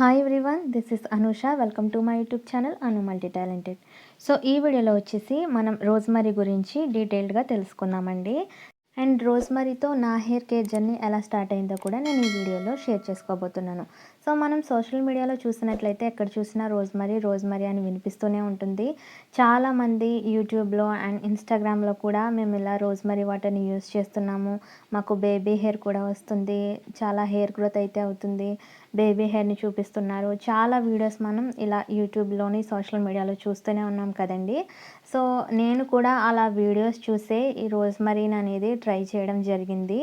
Hi everyone this is Anusha welcome to my YouTube channel Anu multi talented so ఈ వీడియోలో వచ్చేసి మనం rosemary గురించి డీటెయిల్డ్గా తెలుసుకుందామండి. అండ్ రోజ్మరీతో నా హెయిర్ కేర్ జర్నీ ఎలా స్టార్ట్ అయిందో కూడా నేను ఈ వీడియోలో షేర్ చేసుకోబోతున్నాను. సో మనం సోషల్ మీడియాలో చూసినట్లయితే ఎక్కడ చూసినా రోజ్మరీ రోజ్మరీ అని వినిపిస్తూనే ఉంటుంది. చాలామంది యూట్యూబ్లో అండ్ ఇన్స్టాగ్రామ్లో కూడా మేము ఇలా రోజ్మరీ వాటర్ని యూస్ చేస్తున్నాము. మాకు బేబీ హెయిర్ కూడా వస్తుంది. చాలా హెయిర్ గ్రోత్ అయితే అవుతుంది. బేబీ హెయిర్ని చూపిస్తున్నారు. చాలా వీడియోస్ మనం ఇలా యూట్యూబ్లోని సోషల్ మీడియాలో చూస్తూనే ఉన్నాం కదండి. సో నేను కూడా అలా వీడియోస్ చూసే ఈ రోజ్మరీన్ అనేది ట్రై చేయడం జరిగింది.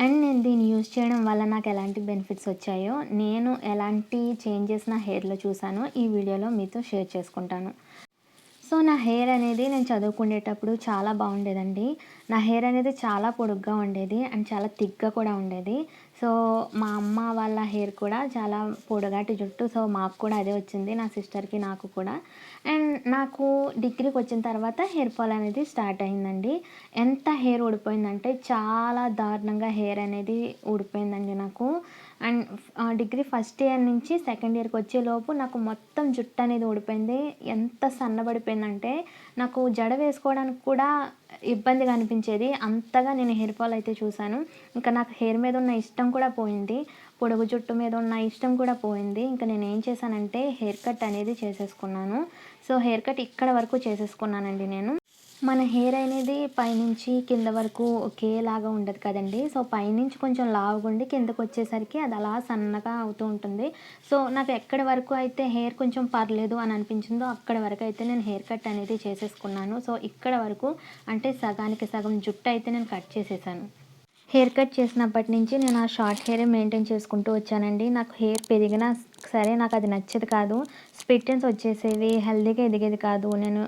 అండ్ నేను దీన్ని యూజ్ చేయడం వల్ల నాకు ఎలాంటి బెనిఫిట్స్ వచ్చాయో నేను ఎలాంటి చేంజెస్ నా హెయిర్లో చూసానో ఈ వీడియోలో మీతో షేర్ చేసుకుంటాను. సో నా హెయిర్ అనేది నేను చదువుకునేటప్పుడు చాలా బాగుండేదండి. నా హెయిర్ అనేది చాలా పొడుగ్గా ఉండేది అండ్ చాలా థిక్గా కూడా ఉండేది. సో మా అమ్మ వాళ్ళ హెయిర్ కూడా చాలా పొడగాటి జుట్టు సో మాకు కూడా అదే వచ్చింది నా సిస్టర్కి నాకు కూడా. అండ్ నాకు డిగ్రీకి వచ్చిన తర్వాత హెయిర్ ఫాల్ అనేది స్టార్ట్ అయిందండి. ఎంత హెయిర్ ఊడిపోయిందంటే చాలా దారుణంగా హెయిర్ అనేది ఊడిపోయిందండి నాకు. అండ్ డిగ్రీ ఫస్ట్ ఇయర్ నుంచి సెకండ్ ఇయర్కి వచ్చేలోపు నాకు మొత్తం జుట్టు అనేది ఊడిపోయింది. ఎంత సన్నబడిపోయిందంటే నాకు జడ వేసుకోవడానికి కూడా ఇబ్బందిగా అనిపించేది. అంతగా నేను హెయిర్ ఫాల్ అయితే చూశాను. ఇంకా నాకు హెయిర్ మీద ఉన్న ఇష్టం కూడా పోయింది. పొడుగు జుట్టు మీద ఉన్న ఇష్టం కూడా పోయింది. ఇంకా నేను ఏం చేశానంటే హెయిర్ కట్ అనేది చేసేసుకున్నాను. సో హెయిర్ కట్ ఇక్కడ వరకు చేసేసుకున్నానండి నేను. మన హెయిర్ అనేది పైనుంచి కింద వరకు ఒకేలాగా ఉండదు కదండి. సో పైనుంచి కొంచెం లావుగా ఉండి కిందకు వచ్చేసరికి అది అలా సన్నగా అవుతూ ఉంటుంది. సో నాకు ఎక్కడి వరకు అయితే హెయిర్ కొంచెం పర్లేదు అని అనిపించిందో అక్కడ వరకు అయితే నేను హెయిర్ కట్ అనేది చేసేసుకున్నాను. సో ఇక్కడ వరకు అంటే సగానికి సగం జుట్టు అయితే నేను కట్ చేసేసాను. హెయిర్ కట్ చేసినప్పటి నుంచి నేను ఆ షార్ట్ హెయిర్ మెయింటైన్ చేసుకుంటూ వచ్చానండి. నాకు హెయిర్ పెరిగినా సరే నాకు అది నచ్చేది కాదు. స్పిట్టెన్స్ వచ్చేసేవి హెల్దీగా ఎదిగేది కాదు. నేను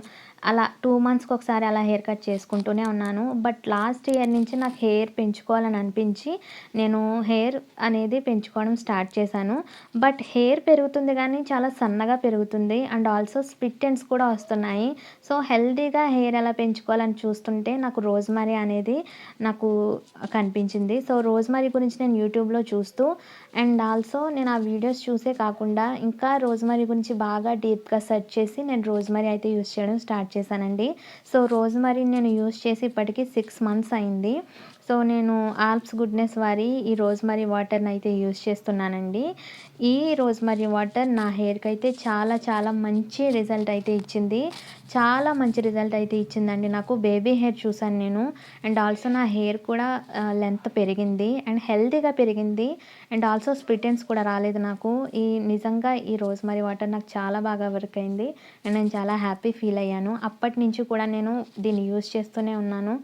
అలా టూ మంత్స్కి ఒకసారి అలా హెయిర్ కట్ చేసుకుంటూనే ఉన్నాను. బట్ లాస్ట్ ఇయర్ నుంచి నాకు హెయిర్ పెంచుకోవాలని అనిపించి నేను హెయిర్ అనేది పెంచుకోవడం స్టార్ట్ చేశాను. బట్ హెయిర్ పెరుగుతుంది కానీ చాలా సన్నగా పెరుగుతుంది అండ్ ఆల్సో స్ప్లిట్ ఎండ్స్ కూడా వస్తున్నాయి. సో హెల్దీగా హెయిర్ ఎలా పెంచుకోవాలని చూస్తుంటే నాకు రోజ్మరీ అనేది నాకు కనిపించింది. సో రోజ్మరీ గురించి నేను యూట్యూబ్లో చూస్తూ అండ్ ఆల్సో నేను ఆ వీడియోస్ చూసే కాకుండా ఇంకా రోజ్మరీ గురించి బాగా డీప్గా సెర్చ్ చేసి నేను రోజ్మరీ అయితే యూస్ చేయడం స్టార్ట్ చేశానండి. సో రోజ్మరీ నేను యూస్ చేసి ఇప్పటికీ సిక్స్ మంత్స్ అయింది. సో నేను ఆల్ప్స్ గుడ్నెస్ వారి ఈ రోజ్మరీ వాటర్ని అయితే యూజ్ చేస్తున్నానండి. ఈ రోజ్మరీ వాటర్ నా హెయిర్కి అయితే చాలా చాలా మంచి రిజల్ట్ అయితే ఇచ్చింది. చాలా మంచి రిజల్ట్ అయితే ఇచ్చిందండి. నాకు బేబీ హెయిర్ చూసాను నేను. అండ్ ఆల్సో నా హెయిర్ కూడా లెంత్ పెరిగింది. అండ్ హెల్తీగా పెరిగింది. అండ్ ఆల్సో స్పిటెన్స్ కూడా రాలేదు నాకు. ఈ నిజంగా ఈ రోజ్మరీ వాటర్ నాకు చాలా బాగా వర్క్ అయింది. అండ్ నేను చాలా హ్యాపీ ఫీల్ అయ్యాను. అప్పటి నుంచి కూడా నేను దీన్ని యూస్ చేస్తూనే ఉన్నాను.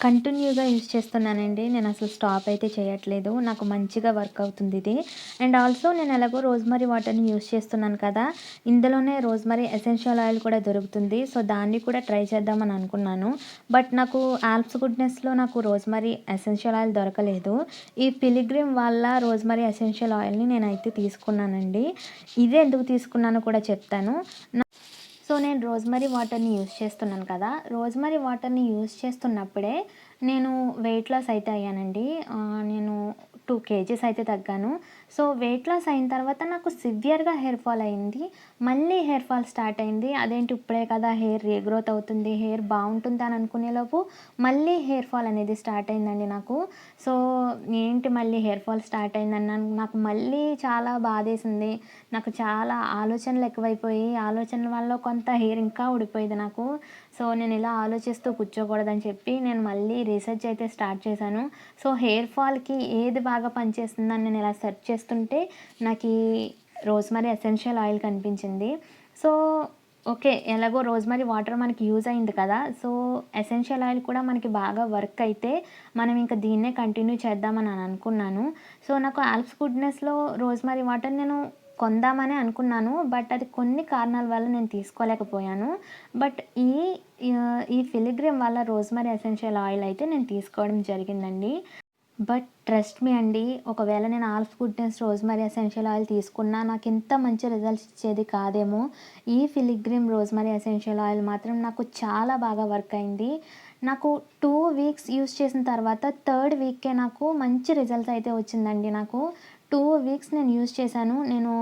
కంటిన్యూగా యూస్ చేస్తున్నానండి. నేను అసలు స్టాప్ అయితే చేయట్లేదు. నాకు మంచిగా వర్క్ అవుతుంది ఇది. అండ్ ఆల్సో నేను ఎలాగో రోజ్మరీ వాటర్ని యూస్ చేస్తున్నాను కదా ఇందులోనే రోజ్మరీ ఎసెన్షియల్ ఆయిల్ కూడా దొరుకుతుంది. సో దాన్ని కూడా ట్రై చేద్దామని అనుకున్నాను. బట్ నాకు ఆల్ప్స్ గుడ్నెస్లో నాకు రోజ్మరీ ఎసెన్షియల్ ఆయిల్ దొరకలేదు. ఈ పిలిగ్రిమ్ వల్ల రోజ్మరీ ఎసెన్షియల్ ఆయిల్ని నేనైతే తీసుకున్నానండి. ఇదే ఎందుకు తీసుకున్నాను కూడా చెప్తాను. సో నేను రోజ్మరీ వాటర్ని యూస్ చేస్తున్నాను కదా. రోజ్మరీ వాటర్ని యూస్ చేస్తున్నప్పుడే నేను వెయిట్ లాస్ అయితే అయ్యానండి. నేను టూ కేజీస్ అయితే తగ్గాను. సో వెయిట్ లాస్ అయిన తర్వాత నాకు సివియర్గా హెయిర్ ఫాల్ అయింది. మళ్ళీ హెయిర్ ఫాల్ స్టార్ట్ అయింది. అదేంటి ఇప్పుడే కదా హెయిర్ రీగ్రోత్ అవుతుంది హెయిర్ బాగుంటుంది అని అనుకునేలోపు మళ్ళీ హెయిర్ ఫాల్ అనేది స్టార్ట్ అయిందండి నాకు. సో ఏంటి మళ్ళీ హెయిర్ ఫాల్ స్టార్ట్ అయిందని నాకు మళ్ళీ చాలా బాధేసింది. నాకు చాలా ఆలోచనలు ఎక్కువైపోయి ఆలోచనల వల్ల కొంత హెయిర్ ఇంకా ఊడిపోయింది నాకు. సో నేను ఇలా ఆలోచిస్తూ కూర్చోకూడదని చెప్పి నేను మళ్ళీ రీసెర్చ్ అయితే స్టార్ట్ చేశాను. సో హెయిర్ ఫాల్కి ఏది బాగా పనిచేస్తుందని నేను ఇలా సెర్చ్ చేస్తుంటే నాకు ఈ రోజ్మరీ ఎసెన్షియల్ ఆయిల్ కనిపించింది. సో ఓకే ఎలాగో రోజ్మరీ వాటర్ మనకి యూజ్ అయింది కదా. సో ఎసెన్షియల్ ఆయిల్ కూడా మనకి బాగా వర్క్ అయితే మనం ఇంకా దీన్నే కంటిన్యూ చేద్దామని అనుకున్నాను. సో నాకు ఆల్ప్స్ గుడ్నెస్లో రోజ్మరీ వాటర్ నేను కొందామని అనుకున్నాను బట్ అది కొన్ని కారణాల వల్ల నేను తీసుకోలేకపోయాను. బట్ ఈ ఈ ఫిలిగ్రిమ్ వల్ల రోజ్మరీ ఎసెన్షియల్ ఆయిల్ అయితే నేను తీసుకోవడం జరిగిందండి. బట్ ట్రస్ట్ మీ అండి ఒకవేళ నేను Alps goodness rosemary essential oil తీసుకున్నా నాకు ఇంత మంచి రిజల్ట్స్ ఇచ్చేది కాదేమో. ఈ ఫిలిగ్రిమ్ రోజ్మరీ ఎసెన్షియల్ ఆయిల్ మాత్రం నాకు చాలా బాగా వర్క్ అయింది. నాకు టూ వీక్స్ యూస్ చేసిన తర్వాత థర్డ్ వీక్కే నాకు మంచి రిజల్ట్స్ అయితే వచ్చిందండి నాకు. టూ వీక్స్ నేను యూజ్ చేశాను. నేను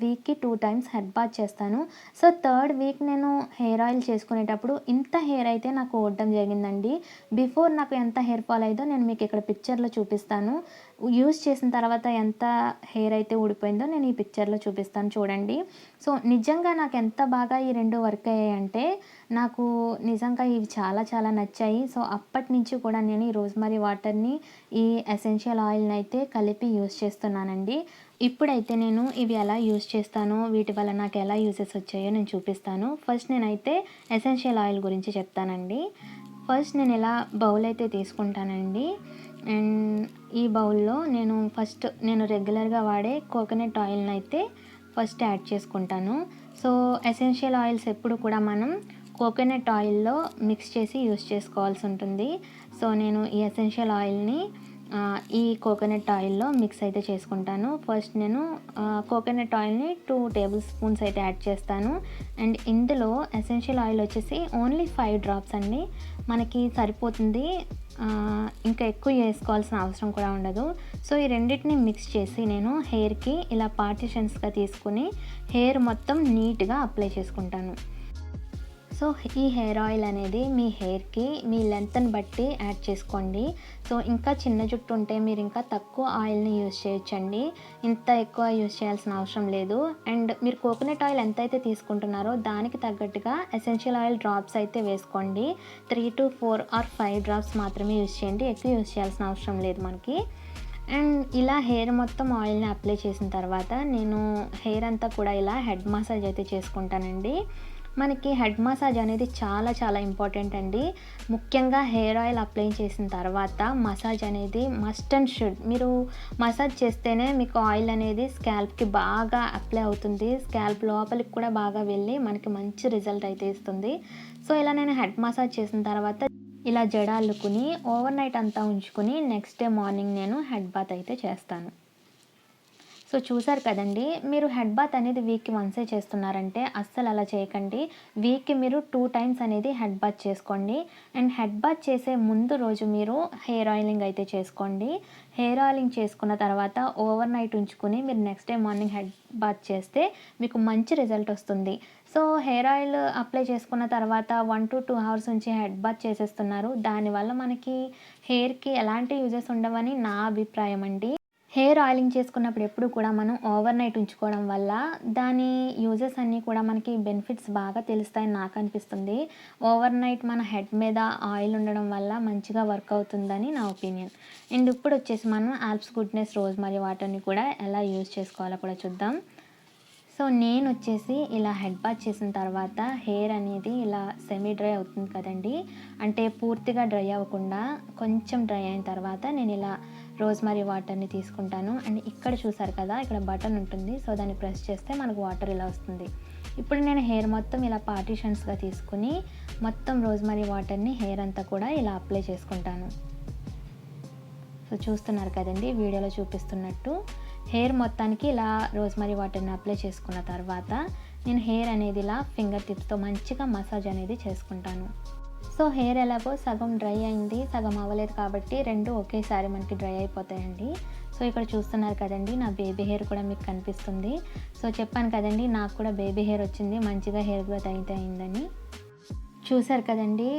వీక్కి టూ టైమ్స్ హెడ్ బాత్ చేస్తాను. సో థర్డ్ వీక్ నేను హెయిర్ ఆయిల్ చేసుకునేటప్పుడు ఇంత హెయిర్ అయితే నాకు ఓడడం జరిగిందండి. బిఫోర్ నాకు ఎంత హెయిర్ ఫాల్ అయిందో నేను మీకు ఇక్కడ పిక్చర్లో చూపిస్తాను. యూజ్ చేసిన తర్వాత ఎంత హెయిర్ అయితే ఊడిపోయిందో నేను ఈ పిక్చర్లో చూపిస్తాను చూడండి. సో నిజంగా నాకు ఎంత బాగా ఈ రెండు వర్క్ అయ్యాయంటే నాకు నిజంగా ఇవి చాలా చాలా నచ్చాయి. సో అప్పటి నుంచి కూడా నేను ఈ రోజ్మరీ వాటర్ని ఈ ఎసెన్షియల్ ఆయిల్ని అయితే కలిపి యూజ్ చేస్తున్నానండి. ఇప్పుడైతే నేను ఇవి ఎలా యూజ్ చేస్తానో వీటి వల్ల నాకు ఎలా యూజెస్ వచ్చాయో నేను చూపిస్తాను. ఫస్ట్ నేనైతే ఎసెన్షియల్ ఆయిల్ గురించి చెప్తానండి. ఫస్ట్ నేను ఇలా బౌల్ అయితే తీసుకుంటానండి. అండ్ ఈ బౌల్లో నేను ఫస్ట్ నేను రెగ్యులర్గా వాడే కోకోనట్ ఆయిల్ని అయితే ఫస్ట్ యాడ్ చేసుకుంటాను. సో ఎసెన్షియల్ ఆయిల్స్ ఎప్పుడు కూడా మనం కోకోనట్ ఆయిల్లో మిక్స్ చేసి యూస్ చేసుకోవాల్సి ఉంటుంది. సో నేను ఈ ఎసెన్షియల్ ఆయిల్ని ఈ కోకోనట్ ఆయిల్లో మిక్స్ అయితే చేసుకుంటాను. ఫస్ట్ నేను కోకోనట్ ఆయిల్ని టూ టేబుల్ స్పూన్స్ అయితే యాడ్ చేస్తాను. అండ్ ఇందులో ఎసెన్షియల్ ఆయిల్ వచ్చేసి ఓన్లీ ఫైవ్ డ్రాప్స్ అండి. మనకి సరిపోతుంది ఇంకా ఎక్కువ వేసుకోవాల్సిన అవసరం కూడా ఉండదు. సో ఈ రెండింటిని మిక్స్ చేసి నేను హెయిర్కి ఇలా పార్టిషన్స్గా తీసుకుని హెయిర్ మొత్తం నీట్గా అప్లై చేసుకుంటాను. సో ఈ హెయిర్ ఆయిల్ అనేది మీ హెయిర్కి మీ లెంత్ని బట్టి యాడ్ చేసుకోండి. సో ఇంకా చిన్న జుట్టు ఉంటే మీరు ఇంకా తక్కువ ఆయిల్ని యూజ్ చేయొచ్చండి. ఇంత ఎక్కువ యూజ్ చేయాల్సిన అవసరం లేదు. అండ్ మీరు కోకోనట్ ఆయిల్ ఎంత అయితే తీసుకుంటున్నారో దానికి తగ్గట్టుగా ఎసెన్షియల్ ఆయిల్ డ్రాప్స్ అయితే వేసుకోండి. Three to four or five drops మాత్రమే యూజ్ చేయండి. ఎక్కువ యూజ్ చేయాల్సిన అవసరం లేదు మనకి. అండ్ ఇలా హెయిర్ మొత్తం ఆయిల్ని అప్లై చేసిన తర్వాత నేను హెయిర్ అంతా కూడా ఇలా హెడ్ మసాజ్ అయితే చేసుకుంటానండి. మనకి హెడ్ మసాజ్ అనేది చాలా చాలా ఇంపార్టెంట్ అండి. ముఖ్యంగా హెయిర్ ఆయిల్ అప్లై చేసిన తర్వాత మసాజ్ అనేది మస్ట్ అండ్ షుడ్. మీరు మసాజ్ చేస్తేనే మీకు ఆయిల్ అనేది స్కాల్ప్కి బాగా అప్లై అవుతుంది. స్కాల్ప్ లోపలికి కూడా బాగా వెళ్ళి మనకి మంచి రిజల్ట్ అయితే ఇస్తుంది. సో ఇలా నేను హెడ్ మసాజ్ చేసిన తర్వాత ఇలా జడ అల్లుకుని ఓవర్ నైట్ అంతా ఉంచుకుని నెక్స్ట్ డే మార్నింగ్ నేను హెడ్ బాత్ అయితే చేస్తాను. సో చూసారు కదండి మీరు హెడ్ బాత్ అనేది వీక్కి వన్సే చేస్తున్నారంటే అస్సలు అలా చేయకండి. వీక్కి మీరు టూ టైమ్స్ అనేది హెడ్ బాత్ చేసుకోండి. అండ్ హెడ్ బాత్ చేసే ముందు రోజు మీరు హెయిర్ ఆయిలింగ్ అయితే చేసుకోండి. హెయిర్ ఆయిలింగ్ చేసుకున్న తర్వాత ఓవర్ నైట్ ఉంచుకుని మీరు next day morning head bath చేస్తే మీకు మంచి రిజల్ట్ వస్తుంది. సో హెయిర్ ఆయిల్ అప్లై చేసుకున్న తర్వాత వన్ టు టూ అవర్స్ నుంచి హెడ్ బాత్ చేసేస్తున్నారు. దానివల్ల మనకి హెయిర్కి ఎలాంటి యూజెస్ ఉండవని నా అభిప్రాయం అండి. హెయిర్ ఆయిలింగ్ చేసుకున్నప్పుడు ఎప్పుడు కూడా మనం ఓవర్ నైట్ ఉంచుకోవడం వల్ల దాని యూజెస్ అన్నీ కూడా మనకి బెనిఫిట్స్ బాగా తెలుస్తాయని నాకు అనిపిస్తుంది. ఓవర్ నైట్ మన హెడ్ మీద ఆయిల్ ఉండడం వల్ల మంచిగా వర్క్ అవుతుందని నా ఒపీనియన్. అండ్ ఇప్పుడు వచ్చేసి మనం ఆల్ప్స్ గుడ్నెస్ రోజ్ మరియు వాటర్ని కూడా ఎలా యూజ్ చేసుకోవాలో కూడా చూద్దాం. సో నేను వచ్చేసి ఇలా హెడ్ బాత్ చేసిన తర్వాత హెయిర్ అనేది ఇలా సెమీ డ్రై అవుతుంది కదండి. అంటే పూర్తిగా డ్రై అవ్వకుండా కొంచెం డ్రై అయిన తర్వాత నేను ఇలా రోజ్మరీ వాటర్ని తీసుకుంటాను. అండ్ ఇక్కడ చూసారు కదా ఇక్కడ బటన్ ఉంటుంది. సో దాన్ని ప్రెస్ చేస్తే మనకు వాటర్ ఇలా వస్తుంది. ఇప్పుడు నేను హెయిర్ మొత్తం ఇలా పార్టీషన్స్గా తీసుకుని మొత్తం రోజ్మరీ వాటర్ని హెయిర్ అంతా కూడా ఇలా అప్లై చేసుకుంటాను. సో చూస్తున్నారు కదండి వీడియోలో చూపిస్తున్నట్టు. హెయిర్ మొత్తానికి ఇలా రోజ్మరీ వాటర్ని అప్లై చేసుకున్న తర్వాత నేను హెయిర్ అనేది ఇలా ఫింగర్ టిప్స్తో మంచిగా మసాజ్ అనేది చేసుకుంటాను. సో హెయిర్ ఎలాగో సగం డ్రై అయింది సగం అవ్వలేదు కాబట్టి రెండు ఒకేసారి మనకి డ్రై అయిపోతాయండి. సో ఇక్కడ చూస్తున్నారు కదండి నా బేబీ హెయిర్ కూడా మీకు కనిపిస్తుంది. సో చెప్పాను కదండి నాకు కూడా బేబీ హెయిర్ వచ్చింది మంచిగా హెయిర్ గ్రోత్ అయితే అయిందని. చూసారు కదండి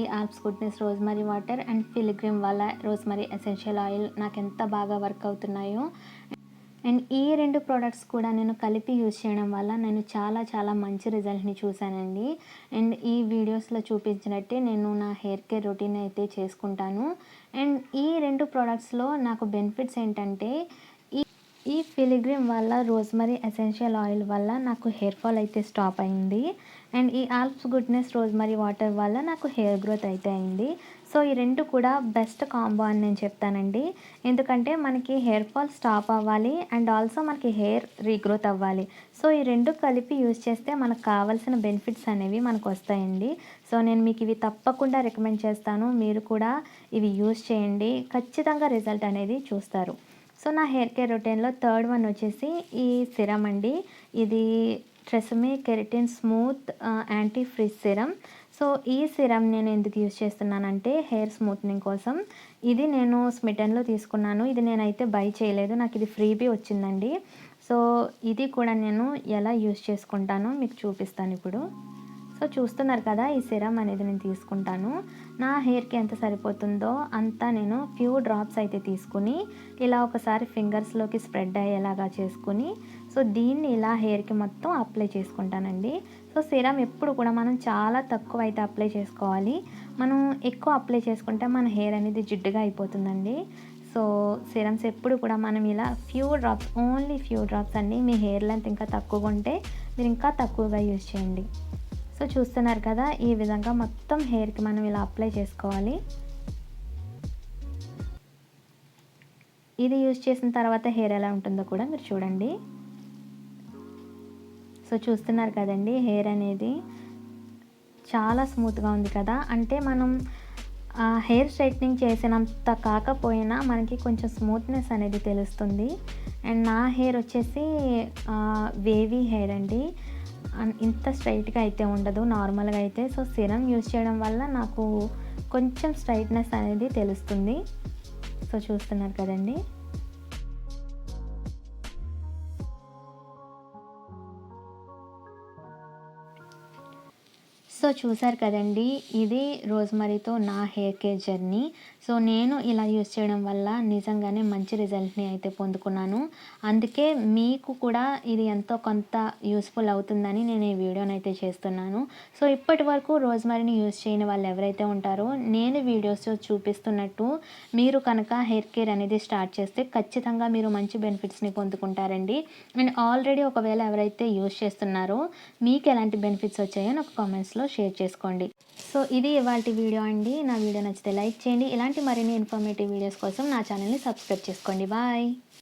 ఈ Alps goodness rosemary water and Pilgrim వల్ల రోజ్మరీ ఎసెన్షియల్ ఆయిల్ నాకు ఎంత బాగా వర్క్ అవుతున్నాయో. అండ్ ఈ రెండు ప్రోడక్ట్స్ కూడా నేను కలిపి యూజ్ చేయడం వల్ల నేను చాలా చాలా మంచి రిజల్ట్ని చూశానండి. అండ్ ఈ వీడియోస్లో చూపించినట్టే నేను నా హెయిర్ కేర్ రొటీన్ అయితే చేసుకుంటాను. అండ్ ఈ రెండు ప్రోడక్ట్స్లో నాకు బెనిఫిట్స్ ఏంటంటే ఈ ఈ ఫిలిగ్రిమ్ వల్ల రోజ్మరీ ఎసెన్షియల్ ఆయిల్ వల్ల నాకు హెయిర్ ఫాల్ అయితే స్టాప్ అయింది. అండ్ ఈ ఆల్ప్స్ గుడ్నెస్ రోజ్మరీ వాటర్ వల్ల నాకు హెయిర్ గ్రోత్ అయితే అయింది. సో ఈ రెండు కూడా బెస్ట్ కాంబో అని నేను చెప్తానండి. ఎందుకంటే మనకి హెయిర్ ఫాల్ స్టాప్ అవ్వాలి అండ్ ఆల్సో మనకి హెయిర్ రీగ్రోత్ అవ్వాలి. సో ఈ రెండు కలిపి యూజ్ చేస్తే మనకు కావాల్సిన బెనిఫిట్స్ అనేవి మనకు వస్తాయండి. సో నేను మీకు ఇవి తప్పకుండా రికమెండ్ చేస్తాను. మీరు కూడా ఇవి యూజ్ చేయండి. ఖచ్చితంగా రిజల్ట్ అనేది చూస్తారు. సో నా హెయిర్ కేర్ రొటీన్లో థర్డ్ వన్ వచ్చేసి ఈ సిరమ్ అండి. ఇది Tresemme keratin smooth anti frizz serum so so ఈ సిరమ్ నేను ఎందుకు యూజ్ చేస్తున్నానంటే హెయిర్ స్మూత్నింగ్ కోసం. ఇది నేను స్మిటన్లో తీసుకున్నాను. ఇది నేనైతే బై చేయలేదు. నాకు ఇది ఫ్రీబీ వచ్చిందండి. సో ఇది కూడా నేను ఎలా యూజ్ చేసుకుంటానో మీకు చూపిస్తాను ఇప్పుడు. సో చూస్తున్నారు కదా ఈ సిరమ్ అనేది నేను తీసుకుంటాను. నా హెయిర్కి ఎంత సరిపోతుందో అంతా నేను ఫ్యూ డ్రాప్స్ అయితే తీసుకుని ఇలా ఒకసారి ఫింగర్స్లోకి స్ప్రెడ్ అయ్యేలాగా చేసుకుని సో దీన్ని ఇలా హెయిర్కి మొత్తం అప్లై చేసుకుంటానండి. సో సిరమ్ ఎప్పుడు కూడా మనం చాలా తక్కువ అయితే అప్లై చేసుకోవాలి. మనం ఎక్కువ అప్లై చేసుకుంటే మన హెయిర్ అనేది జిడ్డుగా అయిపోతుందండి. సో సిరమ్స్ ఎప్పుడు కూడా మనం ఇలా few drops only few drops అండి. మీ హెయిర్ లెంత్ ఇంకా తక్కువగా ఉంటే మీరు ఇంకా తక్కువగా యూజ్ చేయండి. సో చూస్తున్నారు కదా ఈ విధంగా మొత్తం హెయిర్కి మనం ఇలా అప్లై చేసుకోవాలి. ఇది యూజ్ చేసిన తర్వాత హెయిర్ ఎలా ఉంటుందో కూడా మీరు చూడండి. సో చూస్తున్నారు కదండి హెయిర్ అనేది చాలా స్మూత్గా ఉంది కదా. అంటే మనం హెయిర్ స్ట్రైట్నింగ్ చేసినంత కాకపోయినా మనకి కొంచెం స్మూత్నెస్ అనేది తెలుస్తుంది. అండ్ నా హెయిర్ వచ్చేసి వేవీ హెయిర్ అండి. ఇంత స్ట్రైట్గా అయితే ఉండదు నార్మల్గా అయితే. సో సిరం యూజ్ చేయడం వల్ల నాకు కొంచెం స్ట్రైట్నెస్ అనేది తెలుస్తుంది. సో చూస్తున్నారు కదండి. సో చూసారు కదండి ఇది రోజ్మరీతో నా హెయిర్ కేర్ జర్నీ. సో నేను ఇలా యూస్ చేయడం వల్ల నిజంగానే మంచి రిజల్ట్ని అయితే పొందుకున్నాను. అందుకే మీకు కూడా ఇది ఎంతో కొంత యూస్ఫుల్ అవుతుందని నేను ఈ వీడియోని అయితే చేస్తున్నాను. సో ఇప్పటి వరకు రోజ్మరీని యూస్ చేయని వాళ్ళు ఎవరైతే ఉంటారో నేను వీడియోస్ చూపిస్తున్నట్టు మీరు కనుక హెయిర్ కేర్ అనేది స్టార్ట్ చేస్తే ఖచ్చితంగా మీరు మంచి బెనిఫిట్స్ని పొందుకుంటారండి. అండ్ ఆల్రెడీ ఒకవేళ ఎవరైతే యూస్ చేస్తున్నారో మీకు ఎలాంటి బెనిఫిట్స్ వచ్చాయో నాకు కామెంట్స్లో షేర్ చేసుకోండి. సో ఇది ఇవాళ వీడియో అండి. నా వీడియో నచ్చితే లైక్ చేయండి. ఇలాంటి మరిన్ని ఇన్ఫర్మేటివ్ వీడియోస్ కోసం నా ఛానల్ని సబ్స్క్రైబ్ చేసుకోండి. బాయ్.